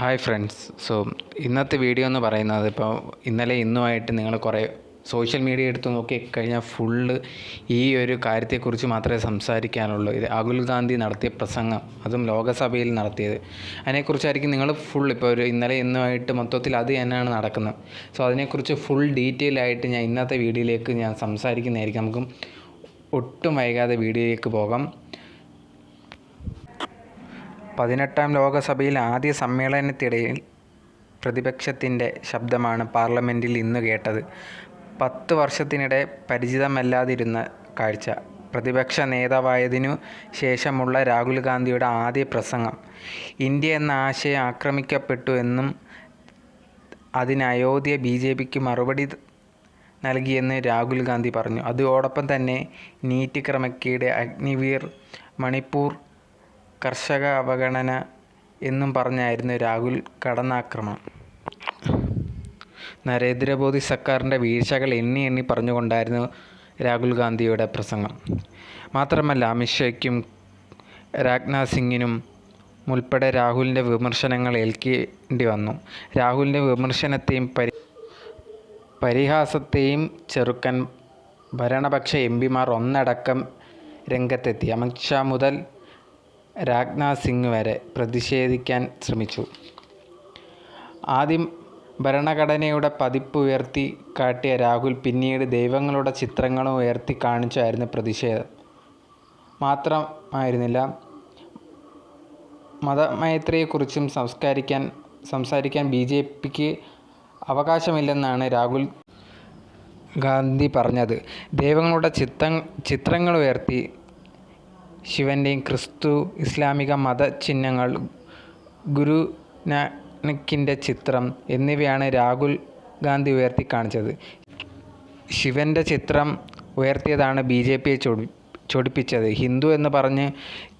Hi friends so ഇന്നത്തെ video എന്ന് പറയുന്നത് ഇപ്പോൾ ഇന്നലെ ഇന്നുമായിട്ട് നിങ്ങൾ കുറേ സോഷ്യൽ മീഡിയ എടുത്ത് നോക്കിക്കഴിഞ്ഞാൽ ഫുള്ള് ഈ ഒരു കാര്യത്തെക്കുറിച്ച് മാത്രമേ സംസാരിക്കാനുള്ളൂ. ഇത് രാഹുൽ ഗാന്ധി നടത്തിയ പ്രസംഗം അതും ലോകസഭയിൽ നടത്തിയത്. അതിനെക്കുറിച്ചായിരിക്കും നിങ്ങൾ ഫുൾ ഇപ്പോൾ ഒരു ഇന്നലെ ഇന്നുമായിട്ട് മൊത്തത്തിൽ അത് തന്നെയാണ് നടക്കുന്നത്. സോ അതിനെക്കുറിച്ച് ഫുൾ ഡീറ്റെയിൽ ആയിട്ട് ഞാൻ ഇന്നത്തെ വീഡിയോയിലേക്ക് ഞാൻ സംസാരിക്കുന്നതായിരിക്കും. നമുക്ക് ഒട്ടും വൈകാതെ വീഡിയോയിലേക്ക് പോകാം. പതിനെട്ടാം ലോകസഭയിൽ ആദ്യ സമ്മേളനത്തിനിടയിൽ പ്രതിപക്ഷത്തിന്റെ ശബ്ദമാണ് പാർലമെന്റിൽ ഇന്ന് കേട്ടത്. പത്ത് വർഷത്തിനിടെ പരിചിതമല്ലാതിരുന്ന കാഴ്ച. പ്രതിപക്ഷ നേതാവായതിനു ശേഷമുള്ള രാഹുൽ ഗാന്ധിയുടെ ആദ്യ പ്രസംഗം. ഇന്ത്യ എന്ന ആശയം ആക്രമിക്കപ്പെട്ടു എന്നും അതിന് അയോധ്യ ബി ജെ പിക്ക് മറുപടി നൽകിയെന്ന് രാഹുൽ ഗാന്ധി പറഞ്ഞു. അതോടൊപ്പം തന്നെ നീറ്റ് ക്രമക്കേട് അഗ്നിവീർ മണിപ്പൂർ കർഷക അവഗണന എന്നും പറഞ്ഞായിരുന്നു രാഹുൽ കടന്നാക്രമണം. നരേന്ദ്രമോദി സർക്കാരിന്റെ വീഴ്ചകൾ എണ്ണി എണ്ണി പറഞ്ഞുകൊണ്ടായിരുന്നു രാഹുൽ ഗാന്ധിയുടെ പ്രസംഗം. മാത്രമല്ല അമിത്ഷയ്ക്കും രാജ്നാഥ് സിംഗിനും ഉൾപ്പെടെ രാഹുലിന്റെ വിമർശനങ്ങൾ ഏൽക്കേണ്ടി വന്നു. രാഹുലിന്റെ വിമർശനത്തെയും പരി പരിഹാസത്തെയും ചെറുക്കാൻ ഭരണപക്ഷ എം പിമാർ ഒന്നടക്കം രംഗത്തെത്തി. അമിത്ഷാ മുതൽ രാജ്നാഥ് സിംഗ് വരെ പ്രതിഷേധിക്കാൻ ശ്രമിച്ചു. ആദ്യം ഭരണഘടനയുടെ പതിപ്പ് ഉയർത്തി കാട്ടിയ രാഹുൽ പിന്നീട് ദൈവങ്ങളുടെ ചിത്രങ്ങളും ഉയർത്തി കാണിച്ചായിരുന്നു പ്രതിഷേധം. മാത്രമായിരുന്നില്ല മതമൈത്രിയെക്കുറിച്ചും സംസ്കരിക്കാൻ സംസാരിക്കാൻ ബി ജെ പിക്ക് അവകാശമില്ലെന്നാണ് രാഹുൽ ഗാന്ധി പറഞ്ഞത്. ദൈവങ്ങളുടെ ചിത്ര ചിത്രങ്ങൾ ഉയർത്തി ശിവന്റെയും ക്രിസ്തു ഇസ്ലാമിക മത ചിഹ്നങ്ങൾ ഗുരു നാനക്കിന്റെ ചിത്രം എന്നിവയാണ് രാഹുൽ ഗാന്ധി ഉയർത്തി കാണിച്ചത്. ശിവന്റെ ചിത്രം ഉയർത്തിയതാണ് ബി ജെ പിയെ ചൊടി ചൊടിപ്പിച്ചത്. ഹിന്ദു എന്ന് പറഞ്ഞ്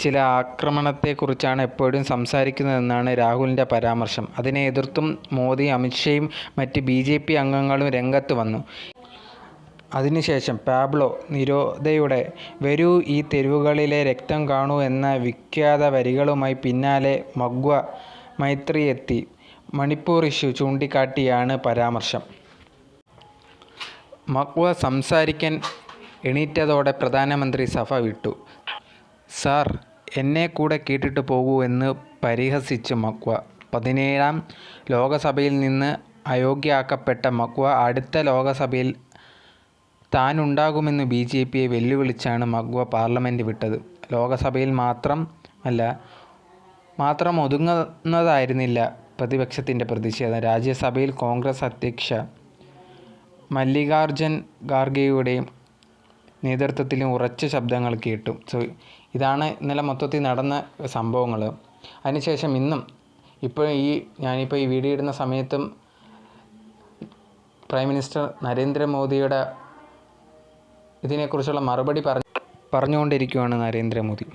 ചില ആക്രമണത്തെക്കുറിച്ചാണ് എപ്പോഴും സംസാരിക്കുന്നതെന്നാണ് രാഹുലിന്റെ പരാമർശം. അതിനെ എതിർത്തും മോദി അമിത്ഷയും മറ്റ് ബി ജെ പി അംഗങ്ങളും രംഗത്ത് വന്നു. അതിനുശേഷം പാബ്ലോ നിരോധയുടെ വരൂ ഈ തെരുവുകളിലെ രക്തം കാണൂ എന്ന വിഖ്യാത വരികളുമായി പിന്നാലെ മഗ്വ മൈത്രി എത്തി മണിപ്പൂർ ഇഷ്യൂ ചൂണ്ടിക്കാട്ടിയാണ് പരാമർശം. മഗ്വ സംസാരിക്കാൻ എണീറ്റതോടെ പ്രധാനമന്ത്രി സഭ വിട്ടു. സാർ എന്നെ കൂടെ കേട്ടിട്ട് പോകൂ എന്ന് പരിഹസിച്ചു മക്വ പതിനേഴാം ലോകസഭയിൽ നിന്ന് അയോഗ്യയാക്കപ്പെട്ട മക്വ അടുത്ത ലോകസഭയിൽ താനുണ്ടാകുമെന്ന് ബി ജെ പിയെ വെല്ലുവിളിച്ചാണ് മഗ്വ പാർലമെന്റ് വിട്ടത്. ലോകസഭയിൽ മാത്രം അല്ല മാത്രം ഒതുങ്ങുന്നതായിരുന്നില്ല പ്രതിപക്ഷത്തിന്റെ പ്രതിഷേധം. രാജ്യസഭയിൽ കോൺഗ്രസ് അധ്യക്ഷ മല്ലികാർജുൻ ഖാർഗെയുടെയും നേതൃത്വത്തിലും ഉറച്ച ശബ്ദങ്ങൾ കേട്ടു. സോ ഇതാണ് ഇന്നലെ മൊത്തത്തിൽ നടന്ന സംഭവങ്ങൾ അതിനുശേഷം ഇന്നും ഇപ്പോൾ ഈ ഞാനിപ്പോൾ ഈ വീഡിയോ ഇടുന്ന സമയത്തും പ്രൈം മിനിസ്റ്റർ നരേന്ദ്രമോദിയുടെ ഇതിനെക്കുറിച്ചുള്ള മറുപടി പറഞ്ഞു പറഞ്ഞുകൊണ്ടിരിക്കുകയാണ് നരേന്ദ്രമോദി.